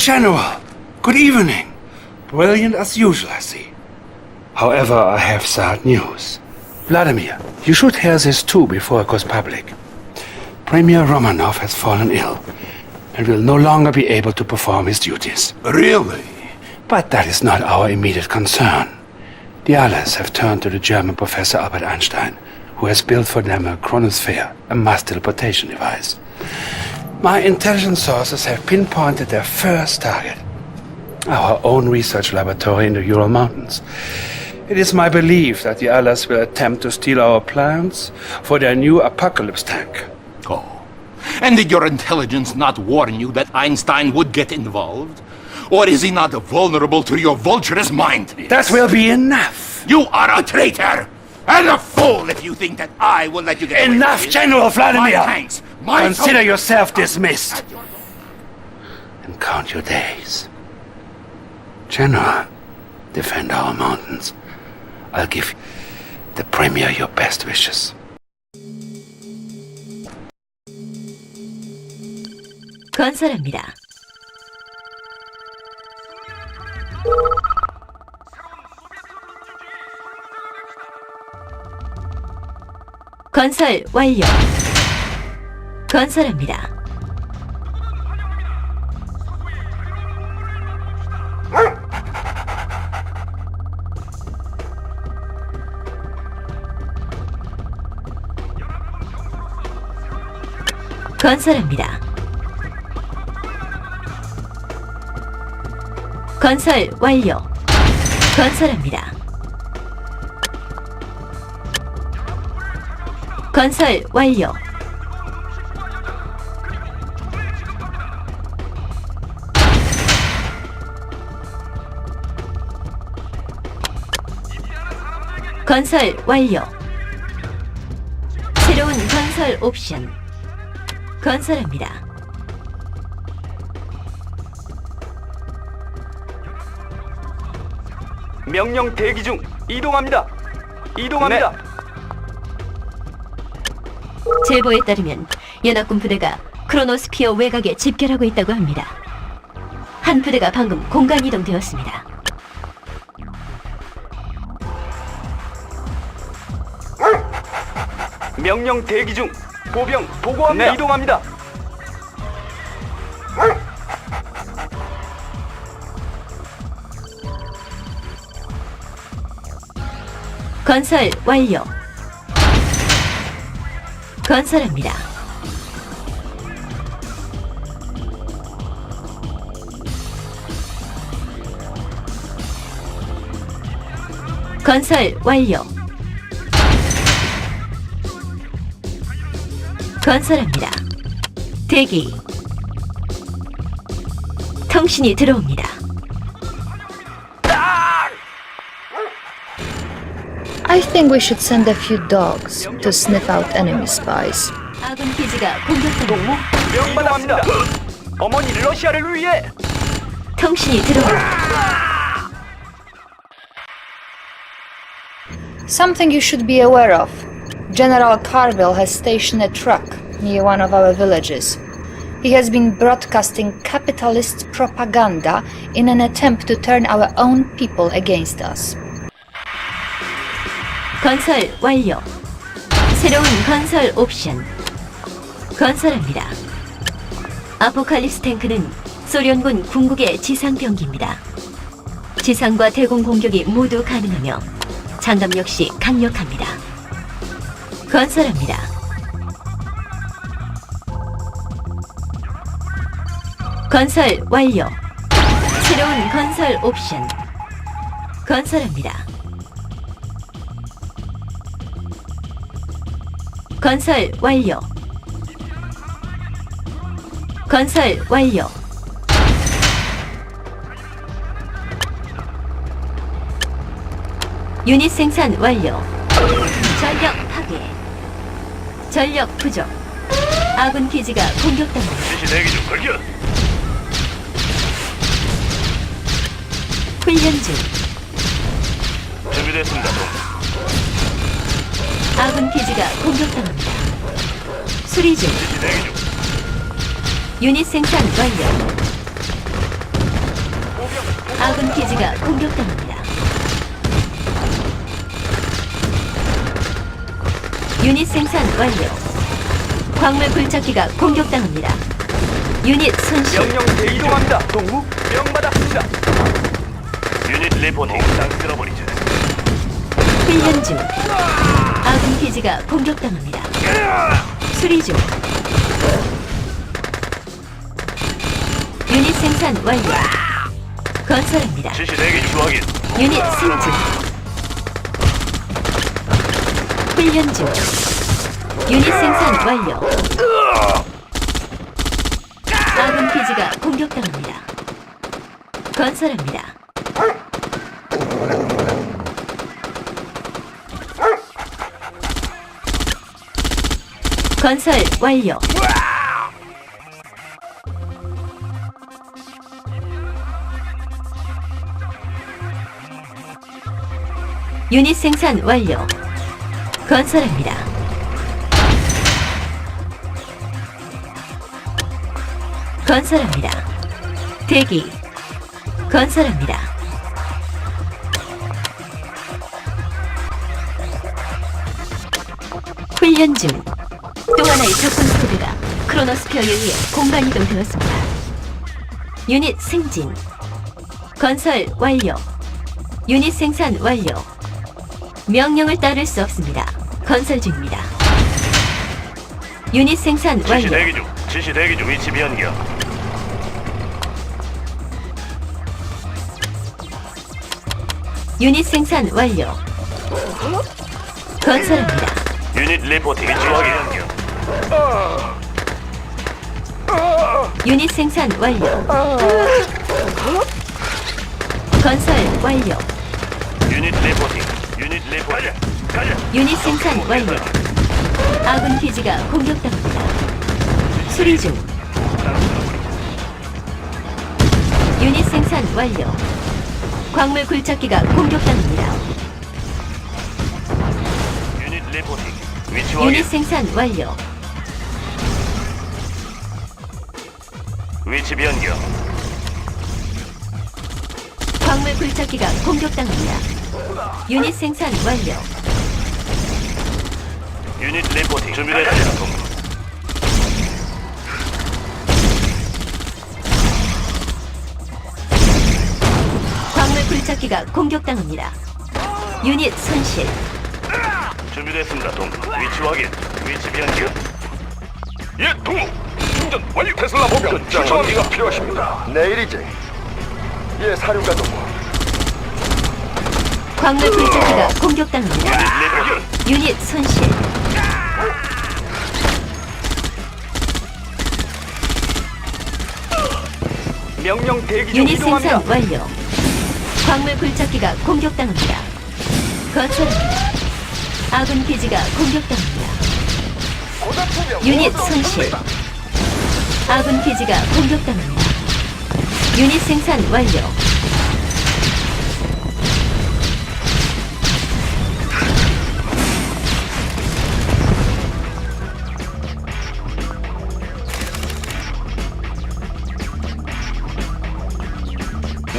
General, good evening. Brilliant as usual, I see. However, I have sad news. Vladimir, you should hear this too before it goes public. Premier Romanov has fallen ill and will no longer be able to perform his duties. Really? But that is not our immediate concern. The Allies have turned to the German professor Albert Einstein, who has built for them a chronosphere, a mass teleportation device. My intelligence sources have pinpointed their first target our own research laboratory in the Ural Mountains. It is my belief that the Allies will attempt to steal our plans for their new apocalypse tank. Oh. And did your intelligence not warn you that Einstein would get involved? Or is he not vulnerable to your vulturous mind? That will be enough. You are a traitor! And a fool if you think that I will let you get away Enough, with it. General Vladimir! My tanks, my Consider sol- yourself dismissed. And count your days. General, defend our mountains. I'll give the Premier your best wishes. 건설합니다. 건설 완료. 건설합니다. 건설합니다. 건설 완료. 건설합니다. 건설 완료. 건설 완료. 새로운 건설 옵션. 건설합니다. 명령 대기 중 이동합니다. 이동합니다. 제보에 따르면 연합군 부대가 크로노스피어 외곽에 집결하고 있다고 합니다. 한 부대가 방금 공간 이동되었습니다. 명령 대기 중 보병 보고합니다. 이동합니다. 건설 완료. 건설합니다. 건설 완료. 건설합니다. 대기. 통신이 들어옵니다. I think we should send a few dogs to sniff out enemy spies. 아군 기지가 공격당합니다. 명받합니다. 어머니 러시아를 위해 통신이 들어옵니다. Something you should be aware of. General Carville has stationed a truck near one of our villages. He has been broadcasting capitalist propaganda in an attempt to turn our own people against us. 건설 완료. 새로운 건설 옵션. 건설합니다. 아포칼립스 탱크는 소련군 궁극의 지상 병기입니다. 지상과 대공 공격이 모두 가능하며 장갑 역시 강력합니다. 건설합니다. 건설 완료. 새로운 건설 옵션. 건설합니다. 건설 완료. 건설 완료. 유닛 생산 완료. 전력 파괴. 전력 부족. 아군 기지가 공격당합니다. 지시 대기 중 걸려. 훈련 중. 준비됐습니다. 아군 기지가 공격당합니다. 수리 중. 유닛 생산 완료. 아군 기지가 공격당합니다. 유닛 생산 완료. 광물 굴착기가 공격당합니다. 유닛 손실. 명령 대기 이동합니다. 동무 명받았습니다. 유닛 리포팅 딱 쓸어버리죠. 훈련 중. 아군 기지가 공격당합니다. 수리 중. 유닛 생산 완료. 건설합니다. 지시 대기 중 확인. 유닛 승진. 훈련 중. 유닛 생산 완료. 아군 기지가 공격당합니다. 건설합니다. 건설 완료. 유닛 생산 완료. 건설합니다. 건설합니다. 대기. 건설합니다. 훈련 중. 또 하나의 적군 스쿼드가 크로노스피어에 의해 공간 이동되었습니다. 유닛 승진. 건설 완료. 유닛 생산 완료. 명령을 따를 수 없습니다. 건설 중입니다. 유닛 생산 지시 완료. 대기 중. 지시 대기 중 위치 변경. 유닛 생산 완료. 건설합니다. 유닛 리포팅 위치 확인. 유닛 생산 완료. 건설 완료. 유닛 리포팅. 유닛 리포팅. 가자. 유닛 생산 완료. 아군 기지가 공격당합니다. 수리 중. 유닛 생산 완료. 광물 굴착기가 공격당합니다. 유닛 리포팅. 위치 유닛. 생산 완료. 위치 변경. 광물 굴착기가 공격당합니다. 유닛 생산 완료. 유닛 리포팅. 준비됐습니다. 광물 굴착기가 공격당합니다. 유닛 손실. 준비됐습니다. 동무. 위치 확인. 위치 변경. 예, 동무. 충전 완료. 테슬라 보병 출동합니다. 필요하십니다. 내일이지. 예, 사령관 동무. 광물 굴착기가 공격당합니다. 유닛 손실. 명령 대기 중 유닛 이동합니다. 생산 완료. 광물 굴착기가 공격당합니다. 건설합니다. 아군 기지가 공격당합니다. 유닛 손실. 아군 기지가 공격당합니다. 유닛 생산 완료.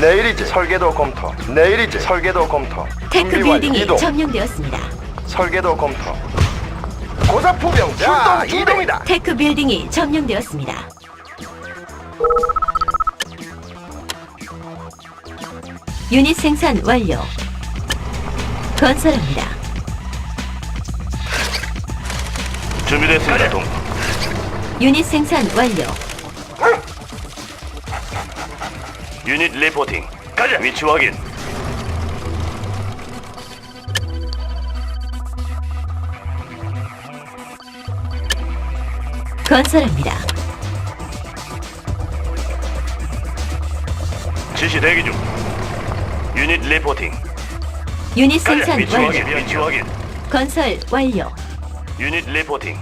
내일이지. 설계도 검토. 내일이지. 설계도 검토. 테크 준비 완료. 빌딩이 이동. 점령되었습니다. 설계도 검토. 고사포병 출동. 이동이다. 테크 빌딩이 점령되었습니다. 유닛 생산 완료. 건설합니다. 준비됐습니다. 동무. 유닛 생산 완료. 유닛 리포팅. 가자. 위치 확인. 건설합니다. 지시 대기 중. 유닛 리포팅. 유닛 가자. 생산 위치 확인. 완료. 위치 확인. 건설 완료. 유닛 리포팅.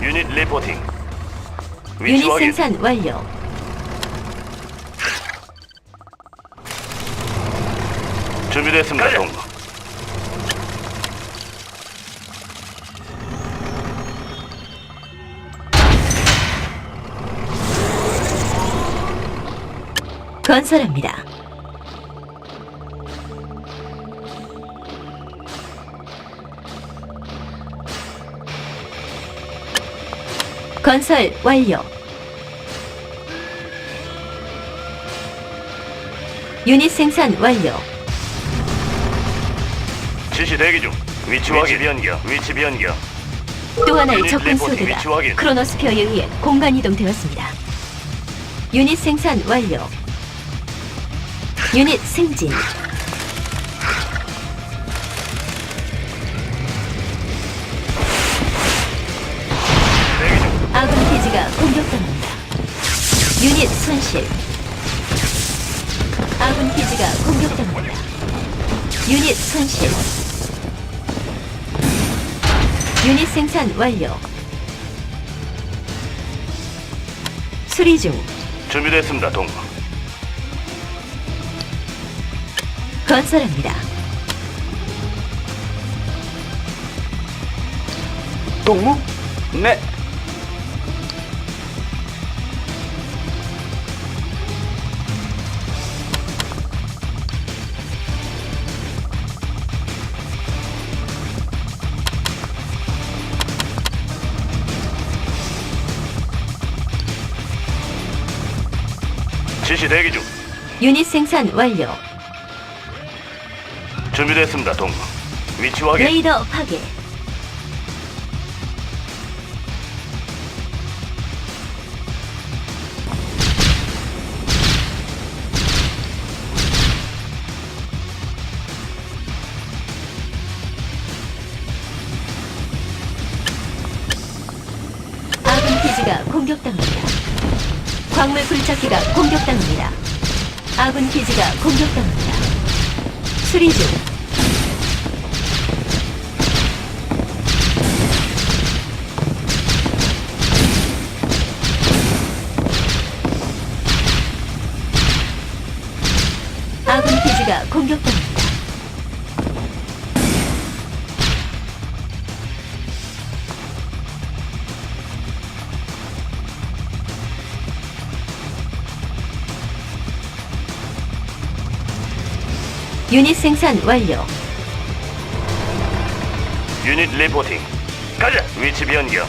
유닛 리포팅. 위치 유닛 확인. 생산 완료. 준비됐습니다. 동무. 건설합니다. 건설 완료. 유닛 생산 완료. 지시 대기 중. 위치 확인. 변경. 위치 변경. 또 하나의 유닛 위치 확인. 크로노스피어에 의해 공간 이동되었습니다. 유닛 생산 완료. 유닛 승진. 아군 기지가 공격당합니다. 유닛 손실. 아군 기지가 공격당합니다. 유닛 손실. 유닛 생산 완료. 수리 중. 준비됐습니다, 동무. 건설합니다. 동무? 네. 지시 대기 중. 유닛 생산 완료. 준비됐습니다, 동무. 위치 확인. 레이더 파괴. 아군 기지가 공격당합니다. 광물 굴착기가 공격당합니다. 아군 기지가 공격당합니다. 수리 중. 아군 기지가 공격당 유닛 생산 완료. 유닛 리포팅. 가자. 위치 변경.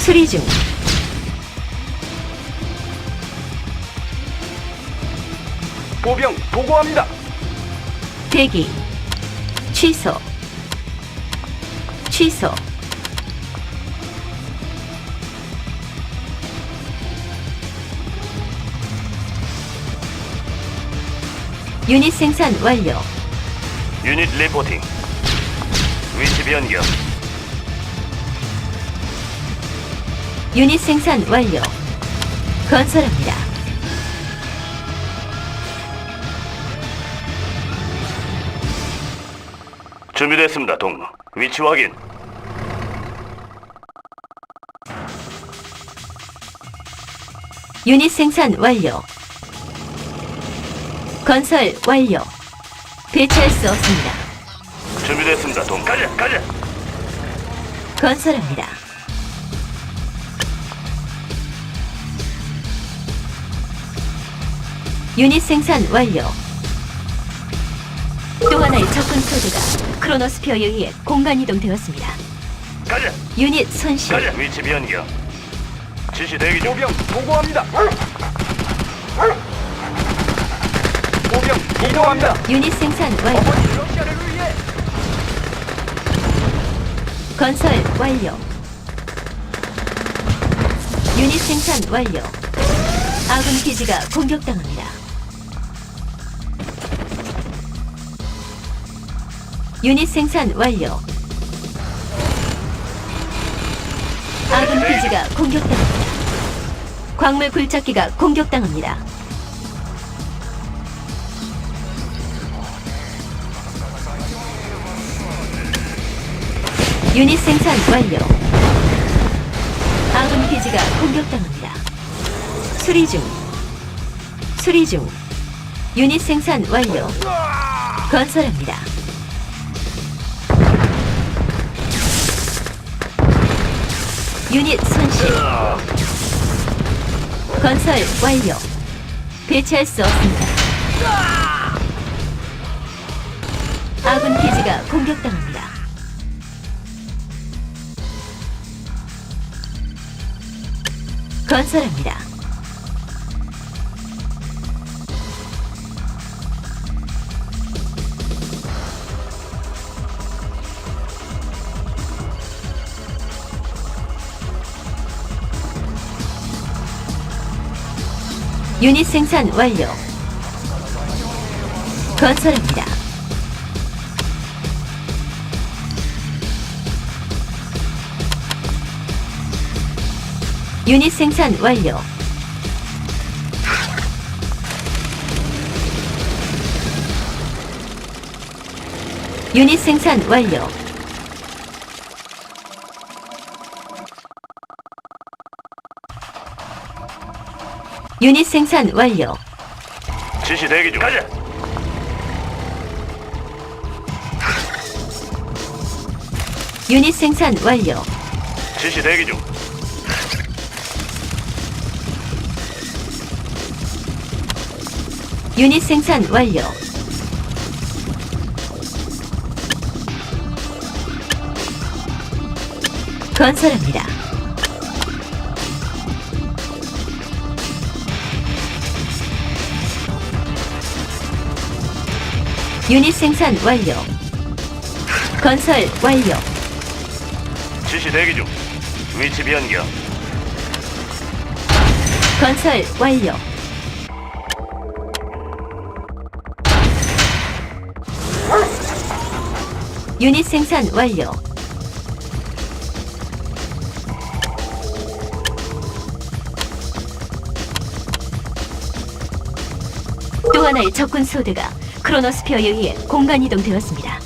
수리 중. 보병 보고합니다. 대기. 취소. 취소. 유닛 생산 완료. 유닛 리포팅. 위치 변경. 유닛 생산 완료. 건설합니다. 준비됐습니다, 동무. 위치 확인. 유닛 생산 완료. 건설 완료. 배치할 수 없습니다. 준비됐습니다, 동무. 가자. 가자. 건설합니다. 유닛 생산 완료. 또 하나의 접근 소드가 크로노스피어에 의해 공간 이동되었습니다. 가자. 유닛 손실. 가자. 위치 변경. 지시 대기 중. 보병 보고합니다. 보병 이동합니다. 유닛 생산 완료. 러시아를 위해 건설 완료. 유닛 생산 완료. 아군 기지가 공격당합니다. 유닛 생산 완료. 아군 기지가 공격당합니다. 광물 굴착기가 공격당합니다. 유닛 생산 완료. 아군 기지가 공격당합니다. 수리 중. 수리 중. 유닛 생산 완료. 건설합니다. 유닛 손실. 건설 완료. 배치할 수 없습니다. 아군 기지가 공격당합니다. 건설합니다. 유닛 생산 완료. 건설합니다. 유닛 생산 완료. 유닛 생산 완료. 유닛 생산 완료. 지시 대기 중. 가자. 유닛 생산 완료. 지시 대기 중. 유닛 생산 완료. 건설합니다. 유닛 생산 완료. 건설 완료. 지시 대기 중. 위치 변경. 건설 완료. 유닛 생산 완료. 또 하나의 적군 소대가 크로노스피어에 의해 공간 이동되었습니다.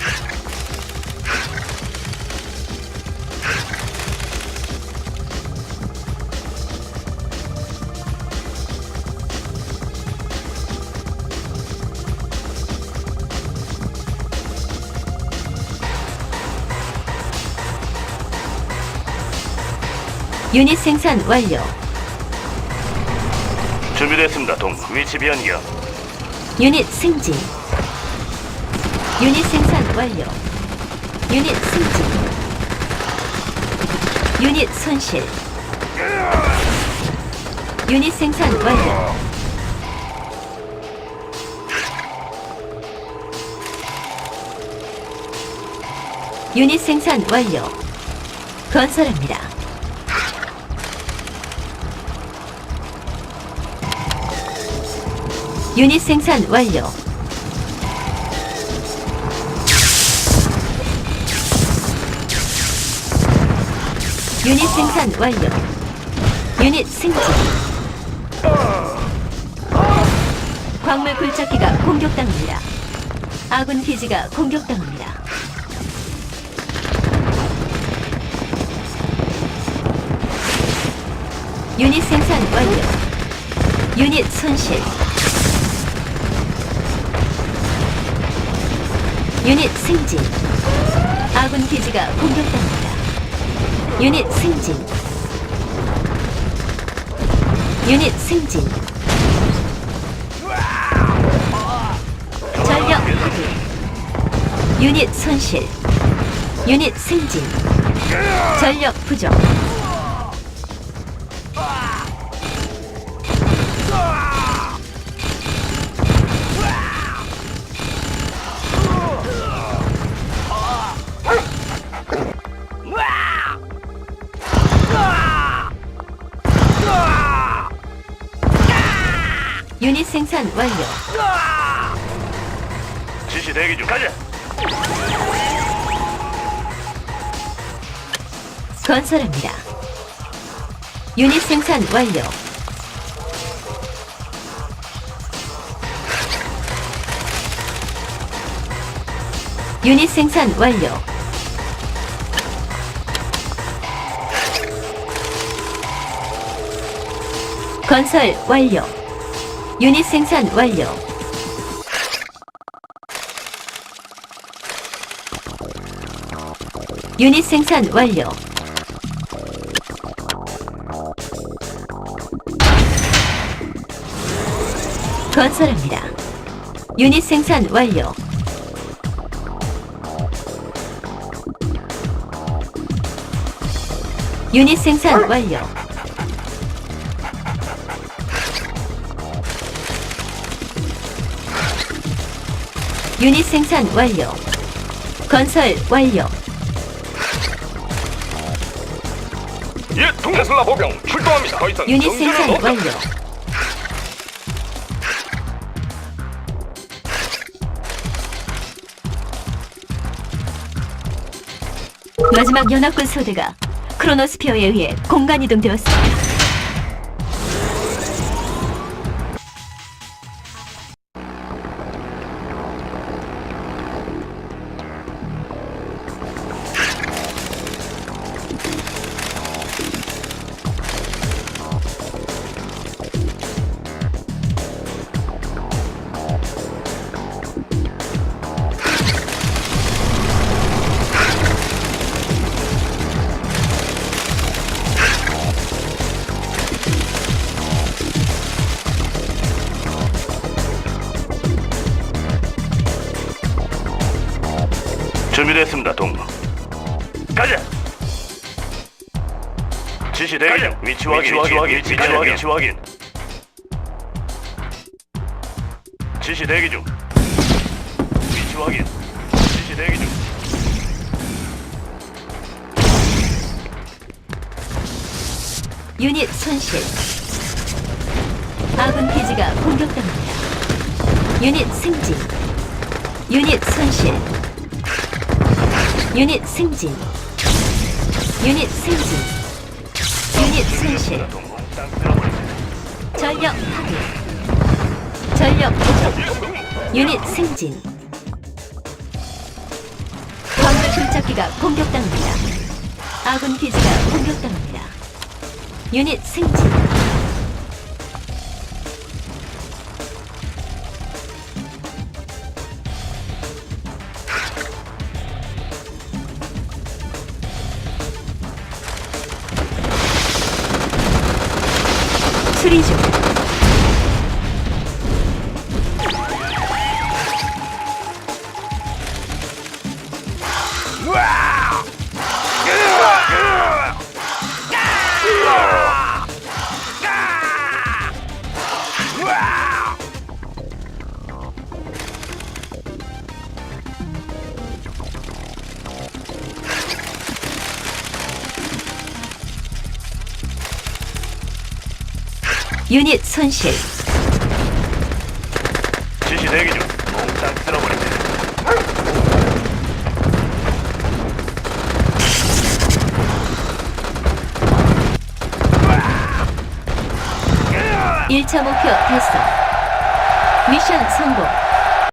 유닛 생산 완료. 준비됐습니다. 동. 위치 변경. 유닛 승진. 유닛 생산 완료. 유닛 승진. 유닛 손실. 유닛 생산 완료. 유닛 생산 완료. 건설합니다. 유닛 생산 완료. 유닛 생산 완료. 유닛 승진. 광물 굴착기가 공격당합니다. 아군 기지가 공격당합니다. 유닛 생산 완료. 유닛 손실. 유닛 승진. 아군 기지가 공격당합니다. 유닛 승진. 유닛 승진. 전력 파괴. 유닛 손실. 유닛 승진. 전력 부족. 생산 완료. 지시 대기 중. 가자. 건설합니다. 유닛 생산 완료. 유닛 생산 완료. 건설 완료. 유닛 생산 완료. 유닛 생산 완료. 건설합니다. 유닛 생산 완료. 유닛 생산 완료. 유닛 생산 완료. 건설 완료. 예, 동태슬라 보병 출동합니다. 더 이상 유닛 생산 놓자. 완료. 마지막 연합군 소대가 크로노스피어에 의해 공간 이동되었습니다. 준비됐습니다, 동무. 가자. 지시 대기 중. 위치 확인, 위치 확인, 위치 확인, 위치 확인. 지시 대기 중. 위치 확인. 지시 대기 중. 유닛 손실. 아군 기지가 공격당합니다. 유닛 승진. 유닛 손실. 유닛 승진. 유닛 승진. 유닛 손실. 전력 파괴. 전력 부족. 유닛 승진. 광물 굴착기가 공격당합니다. 아군 기지가 공격당합니다. 유닛 승진. 유닛 손실. 지시 대기 중. 몽땅 쓸어버리세요. 1차 목표 달성.